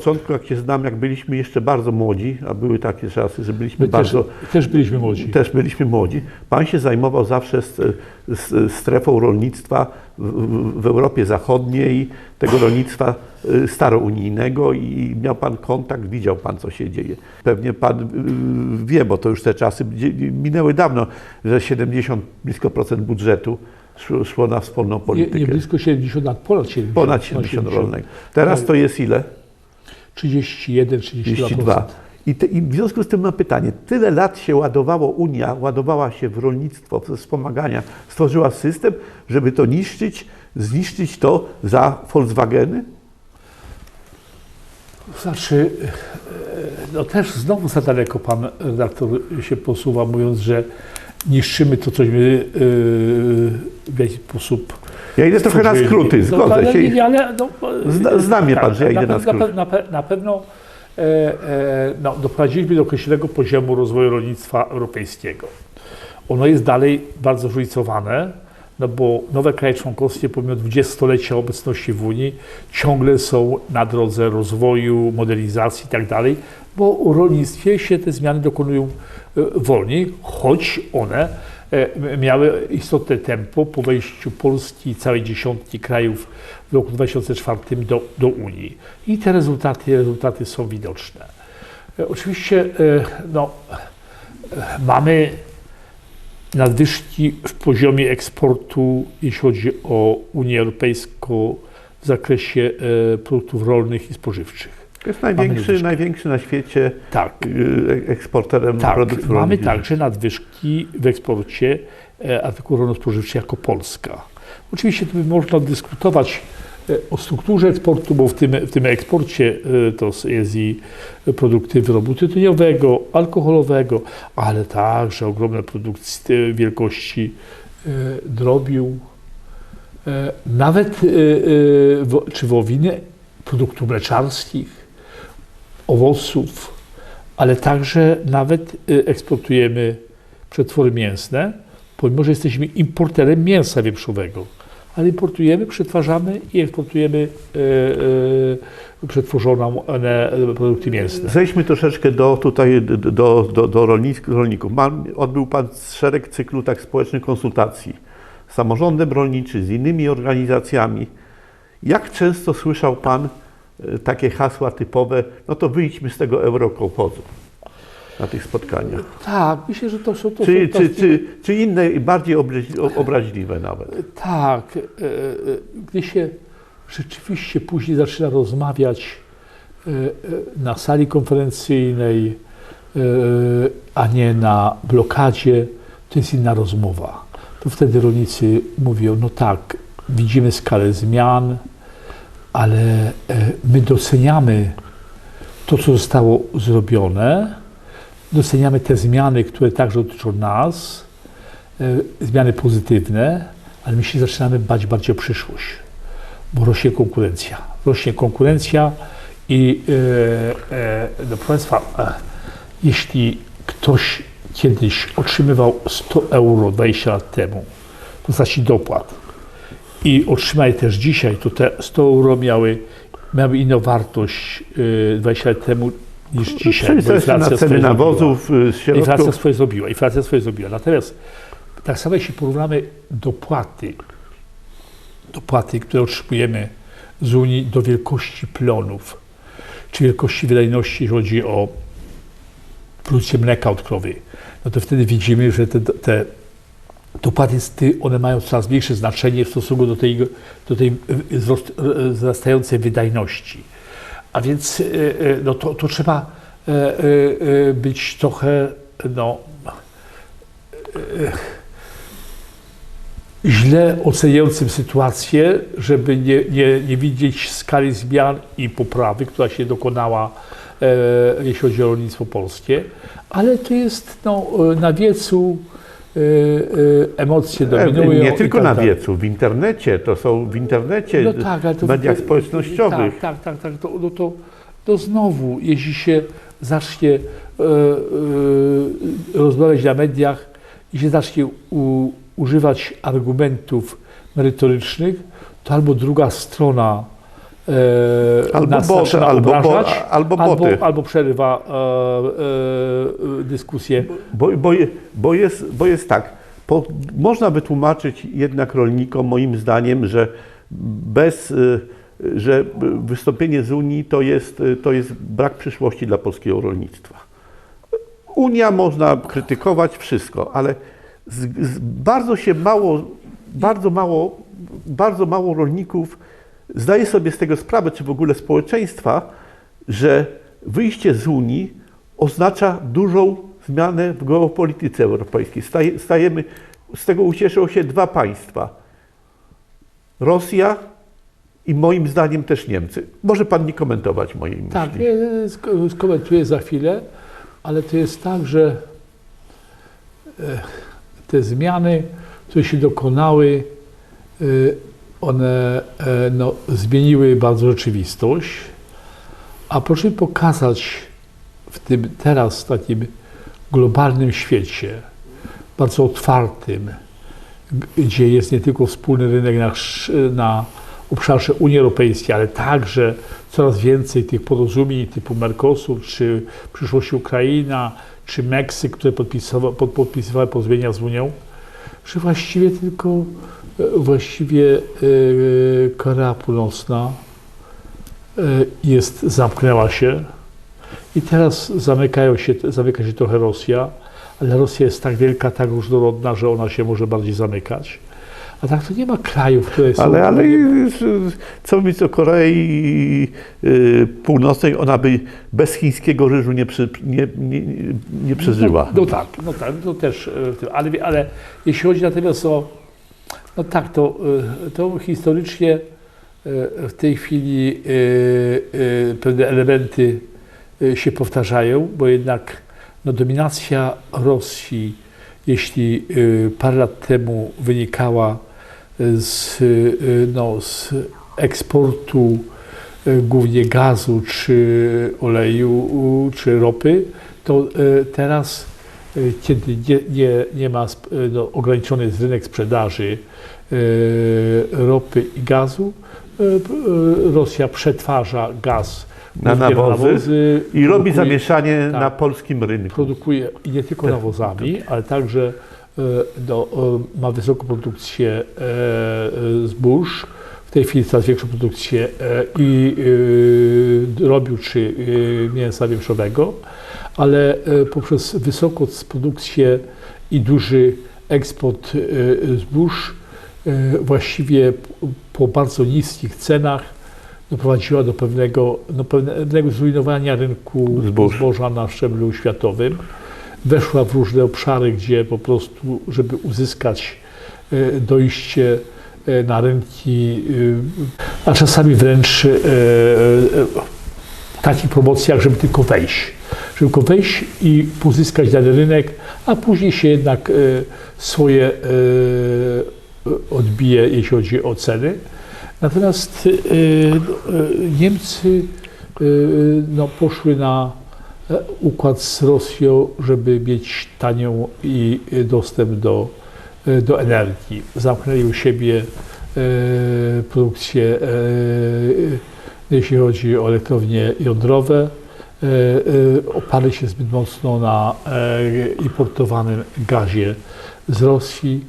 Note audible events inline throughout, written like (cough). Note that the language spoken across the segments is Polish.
początku, jak się znam, jak byliśmy jeszcze bardzo młodzi, a były takie czasy, że byliśmy My też, bardzo, też byliśmy młodzi. też byliśmy młodzi, pan się zajmował zawsze z, z, strefą rolnictwa w, w- Europie Zachodniej, tego rolnictwa y, starounijnego i miał pan kontakt, widział pan, co się dzieje. Pewnie pan y, wie, bo to już te czasy minęły dawno, że 70 blisko procent budżetu szło, na wspólną Nie, politykę. nie blisko 70 lat, ponad 70. Ponad 70 rolnego. Teraz to jest ile? 31, 32%. 32. I, te, I w związku z tym mam pytanie. Tyle lat się ładowało Unia, ładowała się w rolnictwo, w wspomagania, stworzyła system, żeby to niszczyć, zniszczyć to za Volkswageny? Znaczy, e, no też znowu za daleko pan redaktor się posuwa, mówiąc, że niszczymy to, coś my e, w jakiś sposób Ja idę trochę na skróty, No, zgodzę ale, się. nie, ale, no, Zna- zna mnie pan, że ja idę na pe- skróty. na, pe- na pewno e, e, no, doprowadziliśmy do określonego poziomu rozwoju rolnictwa europejskiego. Ono jest dalej bardzo zróżnicowane, no bo nowe kraje członkowskie pomimo 20-lecia obecności w Unii ciągle są na drodze rozwoju, modernizacji i tak dalej, bo w rolnictwie się te zmiany dokonują e, wolniej, choć one miały istotne tempo po wejściu Polski i całej dziesiątki krajów w roku 2004 do, do Unii. I te rezultaty, rezultaty są widoczne. E, Oczywiście e, no, e, mamy nadwyżki w poziomie eksportu, jeśli chodzi o Unię Europejską w zakresie e, produktów rolnych i spożywczych. Jest największy, największy na świecie Tak, y, eksporterem tak. produktów Mamy także nadwyżki w eksporcie e, artykułów rolno-spożywczych jako Polska. Oczywiście tu można dyskutować e, o strukturze eksportu, bo w tym, w tym eksporcie e, to jest i produkty wyrobu tytoniowego, alkoholowego, ale także ogromne produkcje wielkości drobiu, nawet czy wołowiny, produktów mleczarskich, owoców, ale także nawet y, eksportujemy przetwory mięsne, pomimo że jesteśmy importerem mięsa wieprzowego. Ale importujemy, przetwarzamy i eksportujemy y, y, przetworzone e, produkty mięsne. Zejdźmy troszeczkę do, tutaj, do, do, do, rolników. Mam, odbył Pan szereg cyklu tak społecznych konsultacji z samorządem rolniczym, z innymi organizacjami. Jak często słyszał Pan takie hasła typowe, no to wyjdźmy z tego eurokołchozu na tych spotkaniach? Tak, myślę, że to są to Czy, są czy, czy, czy inne, bardziej obraź- obraźliwe nawet? Tak, e, e, gdy się rzeczywiście później zaczyna rozmawiać e, e, na sali konferencyjnej, e, a nie na blokadzie, to jest inna rozmowa. To wtedy rolnicy mówią, no tak, widzimy skalę zmian, ale e, my doceniamy to, co zostało zrobione, doceniamy te zmiany, które także dotyczą nas, e, zmiany pozytywne, ale my się zaczynamy bać bardziej o przyszłość, bo rośnie konkurencja. Rośnie konkurencja i e, e, no proszę Państwa, e, jeśli ktoś kiedyś otrzymywał 100 euro 20 lat temu w postaci dopłat i otrzyma je też dzisiaj, to te 100 euro miały, miały inną wartość e, 20 lat temu niż dzisiaj. Czyli bo też na inflacja ceny swoje zrobiła. nawozów, y, Inflacja swoje zrobiła, inflacja swoje zrobiła. Natomiast tak samo jeśli porównamy dopłaty, dopłaty, które otrzymujemy z Unii do wielkości plonów, czy wielkości wydajności, jeśli chodzi o produkcję mleka od krowy, no to wtedy widzimy, że te, te ty- one mają coraz większe znaczenie w stosunku do tej, do tej wzrost, y, wzrastającej wydajności. A więc y, no to, to trzeba być trochę no, źle oceniającym sytuację, żeby nie, nie, nie widzieć skali zmian i poprawy, która się dokonała, e, jeśli chodzi o rolnictwo polskie, ale to jest no, e, na wiecu e, e, emocje dominują. Nie tylko tak na wiecu, w internecie, to są w internecie, No tak, w mediach społecznościowych. Tak, tak, tak. tak to, no to, to znowu, jeśli się zacznie e, e, rozmawiać na mediach i się zacznie u, używać argumentów merytorycznych, to albo druga strona e, Albo nas albo bo- obrażać, albo albo, boty. albo przerywa e, e, dyskusję. Bo, bo, bo, jest, bo jest tak, po, można wytłumaczyć jednak rolnikom moim zdaniem, że bez, y, że wystąpienie z Unii to jest, y, to jest brak przyszłości dla polskiego rolnictwa. Unia można krytykować wszystko, ale z, z bardzo się mało, bardzo mało, bardzo mało rolników zdaje sobie z tego sprawę, czy w ogóle społeczeństwa, że wyjście z Unii oznacza dużą zmianę w geopolityce europejskiej. Staje, stajemy, z tego ucieszą się dwa państwa. Rosja i moim zdaniem też Niemcy. Może pan nie komentować mojej myśli. Tak, skomentuję za chwilę, ale to jest tak, że e, te zmiany, które się dokonały, e, one e, no, zmieniły bardzo rzeczywistość, a proszę pokazać w tym teraz takim globalnym świecie, bardzo otwartym, gdzie jest nie tylko wspólny rynek na, na obszarze Unii Europejskiej, ale także coraz więcej tych porozumień typu Mercosur, czy w przyszłości Ukraina, czy Meksyk, które podpisywa, pod, podpisywały porozumienia z Unią, że właściwie tylko e, właściwie e, Korea Północna e, jest, zamknęła się i teraz zamykają się, zamyka się trochę Rosja, ale Rosja jest tak wielka, tak różnorodna, że ona się może bardziej zamykać. A tak to nie ma krajów, które są... Ale, ale co mówić o Korei y, Północnej, ona by bez chińskiego ryżu nie, przy, nie, nie, nie przeżyła. No, no tak, no tak, to też, e, ale, ale jeśli chodzi natomiast o, no tak, to, e, to historycznie e, w tej chwili pewne elementy się powtarzają, bo jednak no, dominacja Rosji, jeśli parę lat temu wynikała z, e, no, z eksportu e, głównie gazu, czy oleju, czy ropy, to e, teraz, kiedy nie, nie, nie ma no, ograniczony jest rynek sprzedaży ropy i gazu, Rosja przetwarza gaz Na głównie nawozy I robi zamieszanie tak. na polskim rynku. produkuje i nie tylko nawozami, ale także e, no, e, ma wysoką produkcję e, zbóż, w tej chwili coraz większą produkcję i drobiu czy mięsa wieprzowego, ale poprzez wysoką produkcję i duży eksport zbóż właściwie po bardzo niskich cenach doprowadziła do pewnego, no, pewnego zrujnowania rynku Zbóż. zboża na szczeblu światowym. Weszła w różne obszary, gdzie po prostu, żeby uzyskać e, dojście e, na rynki, e, a czasami wręcz w takich promocjach, żeby tylko wejść. Żeby tylko wejść i pozyskać dany rynek, a później się jednak swoje odbije, jeśli chodzi o ceny. Natomiast Niemcy no, poszły na układ z Rosją, żeby mieć tanią i dostęp do, e, do energii. Zamknęli u siebie e, produkcję, e, jeśli chodzi o elektrownie jądrowe. Oparli się zbyt mocno na importowanym gazie z Rosji,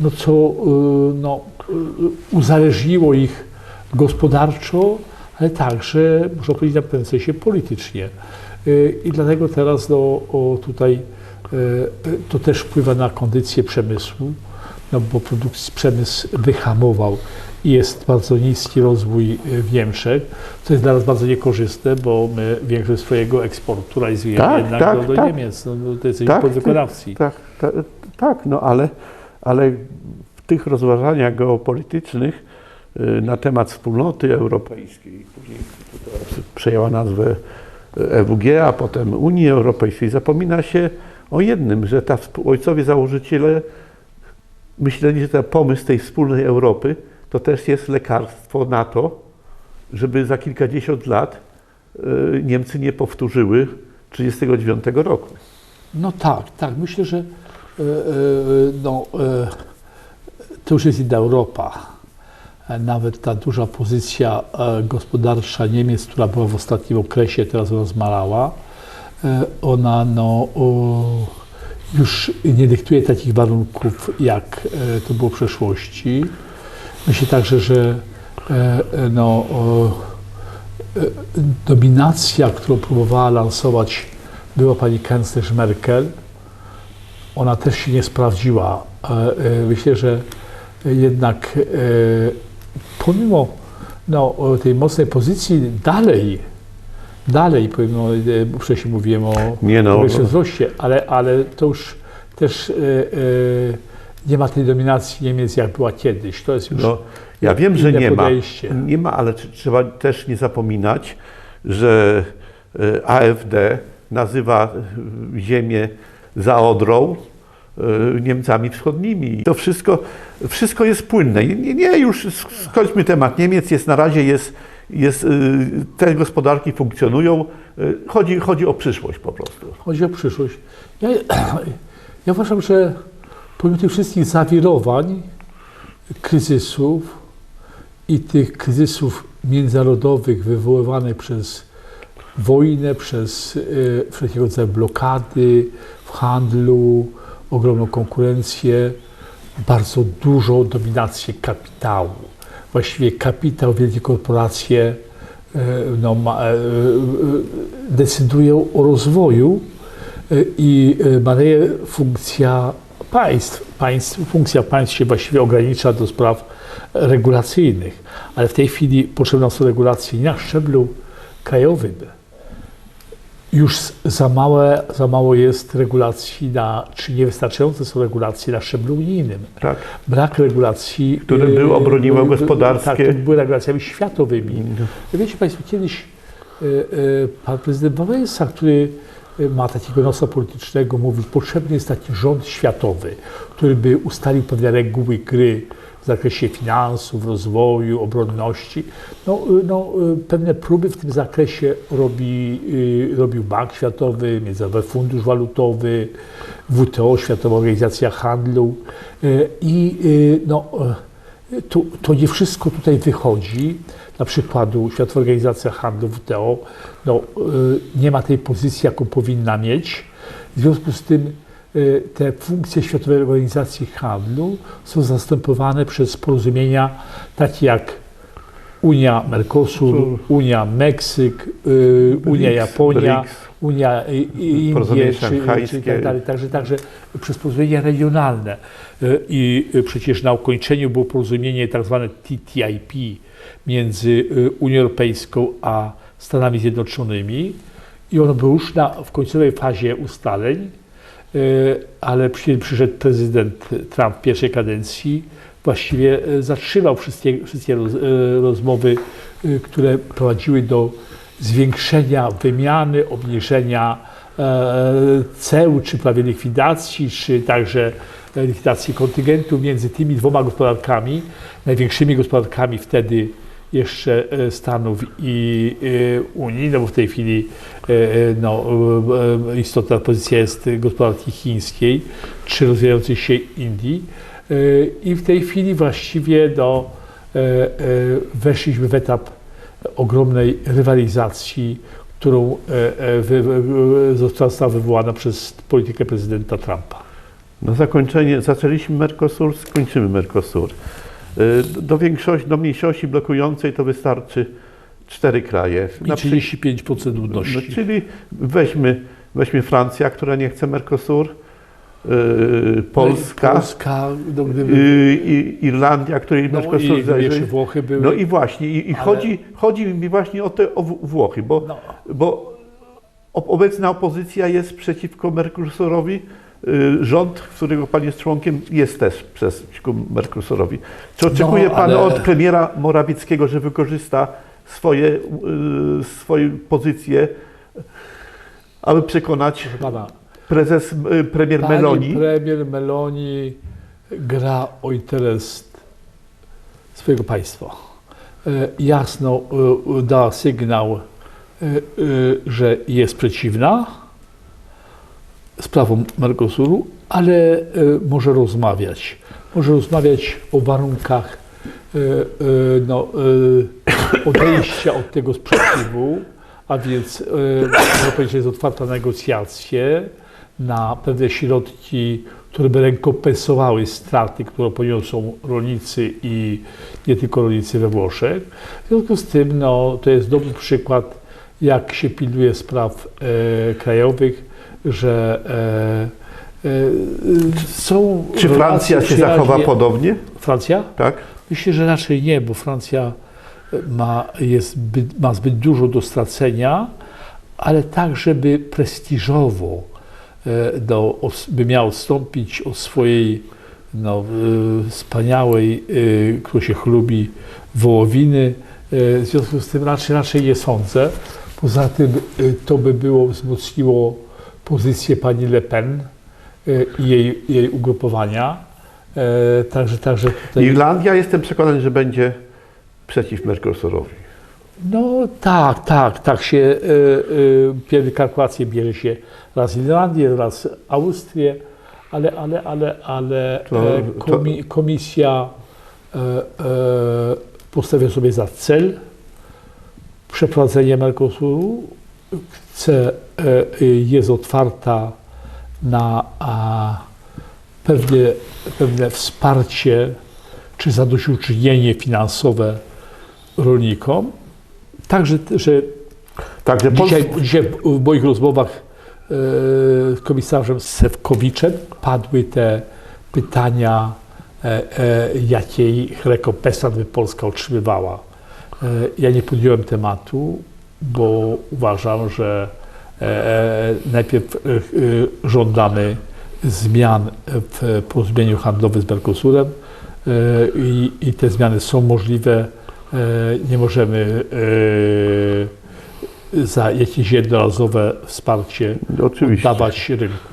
no co no, uzależniło ich gospodarczo, ale także, można powiedzieć, na pewnym sensie politycznie. E, I dlatego teraz no, o, tutaj e, to też wpływa na kondycję przemysłu, no bo produkcji, przemysł wyhamował i jest bardzo niski rozwój e, w Niemczech, co jest dla nas bardzo niekorzystne, bo my większość swojego eksportu realizujemy Tak, jednak tak, do, tak. Niemiec. No, to jesteśmy Tak, podwykonawcy. Tak, tak, tak, no ale, ale w tych rozważaniach geopolitycznych y, na temat wspólnoty europejskiej, później przejęła nazwę EWG, a potem Unii Europejskiej, zapomina się o jednym, że ta ojcowie założyciele myśleli, że ten pomysł tej wspólnej Europy to też jest lekarstwo na to, żeby za kilkadziesiąt lat y, Niemcy nie powtórzyły 1939 roku. No tak, tak. Myślę, że no, to już jest inna Europa. E, nawet ta duża pozycja e, gospodarcza Niemiec, która była w ostatnim okresie, teraz rozmalała, e, ona no, już nie dyktuje takich warunków, jak to było w przeszłości. Myślę także, że no, dominacja, którą próbowała lansować była pani kanclerz Merkel, ona też się nie sprawdziła. Myślę, że jednak pomimo no, tej mocnej pozycji dalej, dalej, powiem, no, e, wcześniej mówiłem o Nie no, wzroście, ale, ale to już też e, e, nie ma tej dominacji Niemiec, jak była kiedyś. To jest już no, ja wiem, że nie ma. podejście. Nie ma, ale tr- trzeba też nie zapominać, że e, AfD nazywa e, ziemię za Odrą Niemcami wschodnimi. To wszystko, wszystko jest płynne. Nie, nie, już sk- skończmy temat Niemiec. Jest na razie jest, jest, e, te gospodarki funkcjonują. E, Chodzi, chodzi o przyszłość po prostu. Chodzi o przyszłość. Ja, (clears throat) ja uważam, że pomimo tych wszystkich zawirowań, kryzysów i tych kryzysów międzynarodowych wywoływanych przez wojnę, przez wszelkiego rodzaju blokady w handlu, ogromną konkurencję, bardzo dużą dominację kapitału. Właściwie kapitał, wielkie korporacje e, no, e, e, decydują o rozwoju i maleje funkcja państw. państw. Funkcja państw się właściwie ogranicza do spraw regulacyjnych, ale w tej chwili potrzebne są regulacje na szczeblu krajowym. Już za, małe, za mało jest regulacji, na, czy niewystarczające są regulacje na szczeblu unijnym. Tak? Brak regulacji. Które by e, obroniły gospodarskie- Tak, to były regulacjami światowymi. Wiecie Państwo, kiedyś e, e, pan prezydent Wałęsa, który ma takiego nosa politycznego, mówił, potrzebny jest taki rząd światowy, który by ustalił pewne reguły gry w zakresie finansów, rozwoju, obronności. No, e, no, e, pewne próby w tym zakresie robi, e, robił Bank Światowy, Międzynarodowy Fundusz Walutowy, WTO, Światowa Organizacja Handlu i no, to, to nie wszystko tutaj wychodzi. Na przykładu Światowa Organizacja Handlu WTO no, y, nie ma tej pozycji, jaką powinna mieć. W związku z tym y, te funkcje Światowej Organizacji Handlu są zastępowane przez porozumienia takie jak Unia Mercosur, Unia Meksyk, y, Unia Japonia. Unia y, Indie, czy, czy tak dalej. Także, także przez porozumienia regionalne. Y, I y, przecież na ukończeniu było porozumienie tak zwane TTIP między y, Unią Europejską a Stanami Zjednoczonymi i ono było już na, w końcowej fazie ustaleń, y, ale przy- przyszedł prezydent Trump w pierwszej kadencji, właściwie y, zatrzymał wszystkie, wszystkie y, rozmowy, które prowadziły do zwiększenia wymiany, obniżenia e, ceł, czy prawie likwidacji, czy także e, likwidacji kontyngentów między tymi dwoma gospodarkami, największymi gospodarkami wtedy jeszcze e, Stanów i e, Unii, no bo w tej chwili e, no, istotna pozycja jest gospodarki chińskiej, czy rozwijającej się Indii. I w tej chwili właściwie e, weszliśmy w etap ogromnej rywalizacji, którą została wywołana przez politykę prezydenta Trumpa. Na zakończenie zaczęliśmy Mercosur, skończymy Mercosur. Y, Do większości, do mniejszości blokującej to wystarczy cztery kraje. I Na przy- 35% no, ludności. czyli weźmy, weźmy Francja, która nie chce Mercosur, y, Polska, Polska, no, gdyby, y, i Irlandia, której no, Mercosur i zależy. Włochy były. No i właśnie, i, i Ale- chodzi, chodzi mi właśnie o te o Włochy, bo, No. bo obecna opozycja jest przeciwko Mercosurowi. Y, Rząd, którego pan jest członkiem, jest też przeciwko Mercosurowi. Czy oczekuje pan ale- od premiera Morawieckiego, że wykorzysta swoje, y, swoją pozycję, aby przekonać pana, prezes, y, premier pani Meloni? premier Meloni gra o interes swojego państwa. Jasno dała sygnał, że jest przeciwna sprawom Mercosuru, ale e, może rozmawiać. Może rozmawiać o warunkach e, e, no, odejścia od tego sprzeciwu, a więc można powiedzieć, że jest otwarta negocjacje, na pewne środki, które by rekompensowały straty, które poniosą rolnicy i nie tylko rolnicy we Włoszech. W związku z tym no, to jest dobry przykład, jak się pilnuje spraw krajowych, że e, e, są Czy Francja się zachowa podobnie? Francja? Tak? Myślę, że raczej nie, bo Francja ma, jest zbyt, ma zbyt dużo do stracenia, ale tak, żeby prestiżowo e, by miał odstąpić od swojej no, e, wspaniałej, którą się chlubi, wołowiny. W związku z tym raczej, raczej nie sądzę. Poza tym to by było wzmocniło pozycję pani Le Pen e, i jej, jej ugrupowania. E, Także, także tutaj... Irlandia jestem przekonany, że będzie przeciw Mercosurowi. No tak, tak, tak się y, y, pierwsze kalkulacje bierze się raz Irlandię, raz Austrię, ale, ale, ale, ale To- e, komi, komisja e, e, postawia sobie za cel przeprowadzenie Mercosuru, chce, e, jest otwarta na pewne, pewne wsparcie czy zadośćuczynienie finansowe rolnikom. Także, że Także dzisiaj, dzisiaj w moich rozmowach e, z komisarzem Sewkowiczem padły te pytania, e, jakiej rekompensat by Polska otrzymywała. Ja nie podjąłem tematu, bo uważam, że e, najpierw e, e, żądamy zmian w porozumieniu handlowym z Mercosurem e, i, i te zmiany są możliwe. E, Nie możemy e, za jakieś jednorazowe wsparcie Oczywiście. dawać rynku.